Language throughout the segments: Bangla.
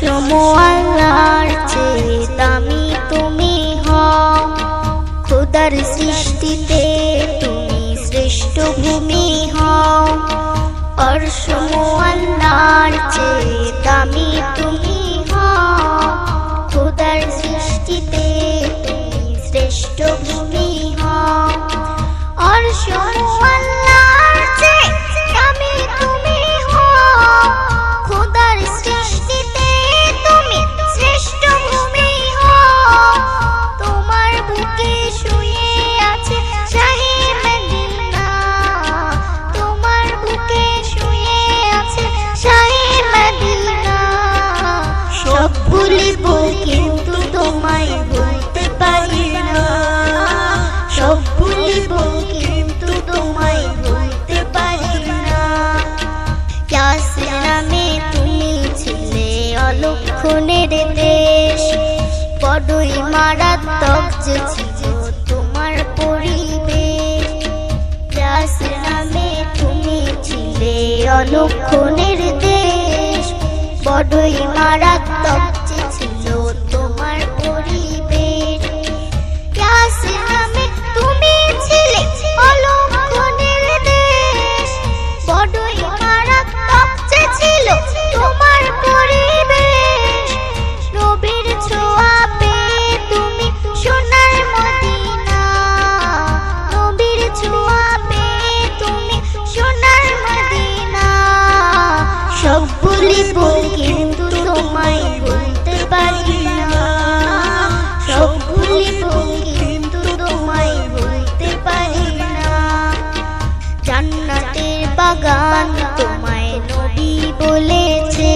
সময়ার চেয়ে দামি তুমি হও। খোদার সৃষ্টিতে তুমি শ্রেষ্ঠ ভূমি হও। আর সময়ার চেয়ে দামি খুনের দেশ। পডুই মারাত্মক যে তোমার পরিবেশ। যাস নামে তুমি ছিলে অলক্ষণের দেশ। বড়ই মারাত্মক বলেছে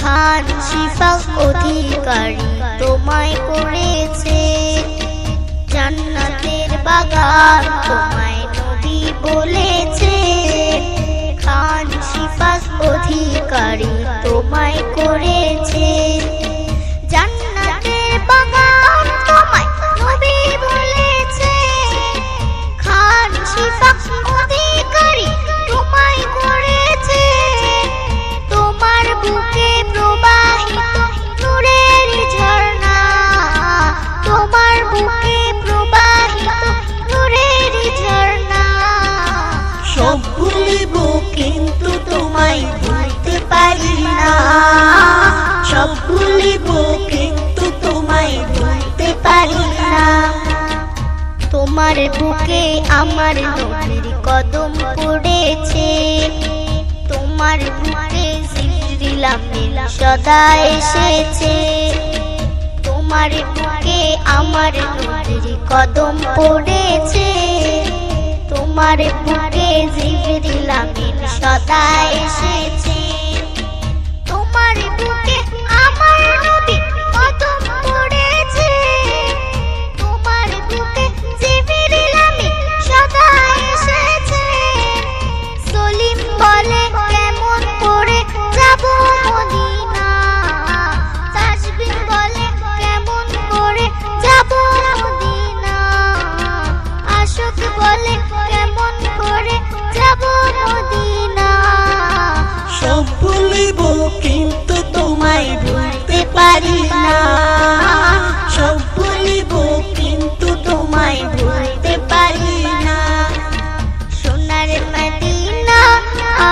খান শিফাক অধিকারী তোমায় করেছে জান্নাতের বাগান তোমায় নদী বলেছে। সব ভুলিব কিন্তু তোমায় ভুলতে পারি না। সব ভুলিব কিন্তু তোমায় ভুলতে পারি না। তোমার বুকে আমার নদীর কদম পড়েছে। তোমার বুকে জিবরিলাম সদা এসেছে। তোমার বুকে আমার নদীর কদম পড়েছে। তোমার পুকে জীব দিলাম সদা এসেছে।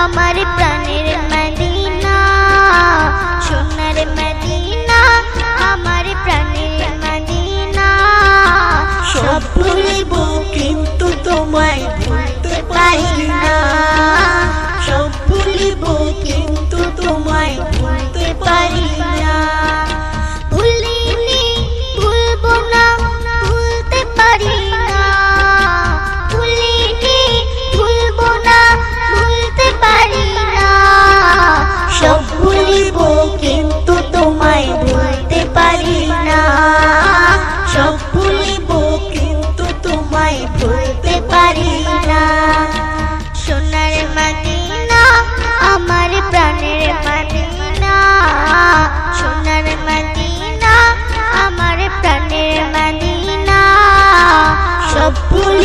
আমার